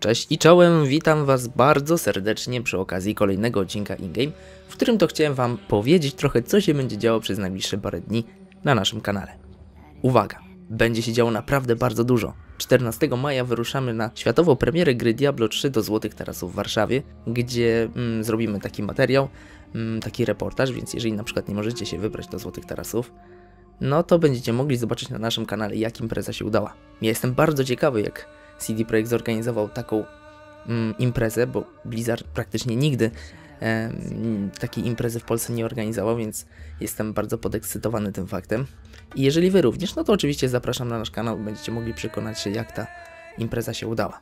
Cześć i czołem, witam Was bardzo serdecznie przy okazji kolejnego odcinka InGame, w którym to chciałem Wam powiedzieć trochę co się będzie działo przez najbliższe parę dni na naszym kanale. Uwaga, będzie się działo naprawdę bardzo dużo. 14 maja wyruszamy na światową premierę gry Diablo 3 do Złotych Tarasów w Warszawie, gdzie mm, zrobimy taki materiał, mm, taki reportaż, więc jeżeli na przykład nie możecie się wybrać do Złotych Tarasów, no to będziecie mogli zobaczyć na naszym kanale jak impreza się udała. Ja jestem bardzo ciekawy jak CD Projekt zorganizował taką mm, imprezę, bo Blizzard praktycznie nigdy e, takiej imprezy w Polsce nie organizował, więc jestem bardzo podekscytowany tym faktem. I jeżeli Wy również, no to oczywiście zapraszam na nasz kanał, będziecie mogli przekonać się jak ta impreza się udała.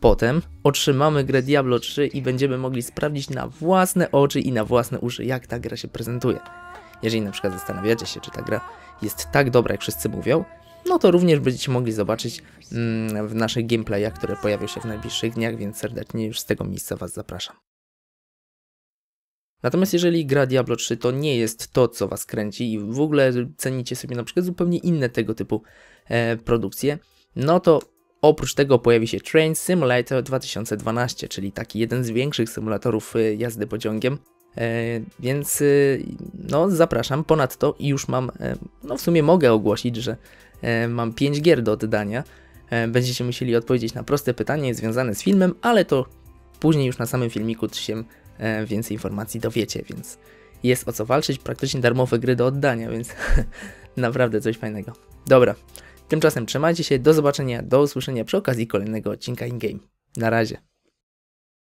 Potem otrzymamy grę Diablo 3 i będziemy mogli sprawdzić na własne oczy i na własne uszy, jak ta gra się prezentuje. Jeżeli na przykład zastanawiacie się, czy ta gra jest tak dobra, jak wszyscy mówią, no to również będziecie mogli zobaczyć mm, w naszych gameplayach, które pojawią się w najbliższych dniach, więc serdecznie już z tego miejsca Was zapraszam. Natomiast jeżeli gra Diablo 3 to nie jest to, co Was kręci i w ogóle cenicie sobie na przykład zupełnie inne tego typu e, produkcje, no to oprócz tego pojawi się Train Simulator 2012, czyli taki jeden z większych symulatorów e, jazdy pociągiem, E, więc y, no, zapraszam. Ponadto już mam, e, no w sumie mogę ogłosić, że e, mam 5 gier do oddania. Będziecie musieli odpowiedzieć na proste pytanie związane z filmem, ale to później już na samym filmiku się więcej informacji dowiecie, więc jest o co walczyć. Praktycznie darmowe gry do oddania, więc naprawdę coś fajnego. Dobra, tymczasem trzymajcie się, do zobaczenia, do usłyszenia przy okazji kolejnego odcinka in-game. Na razie.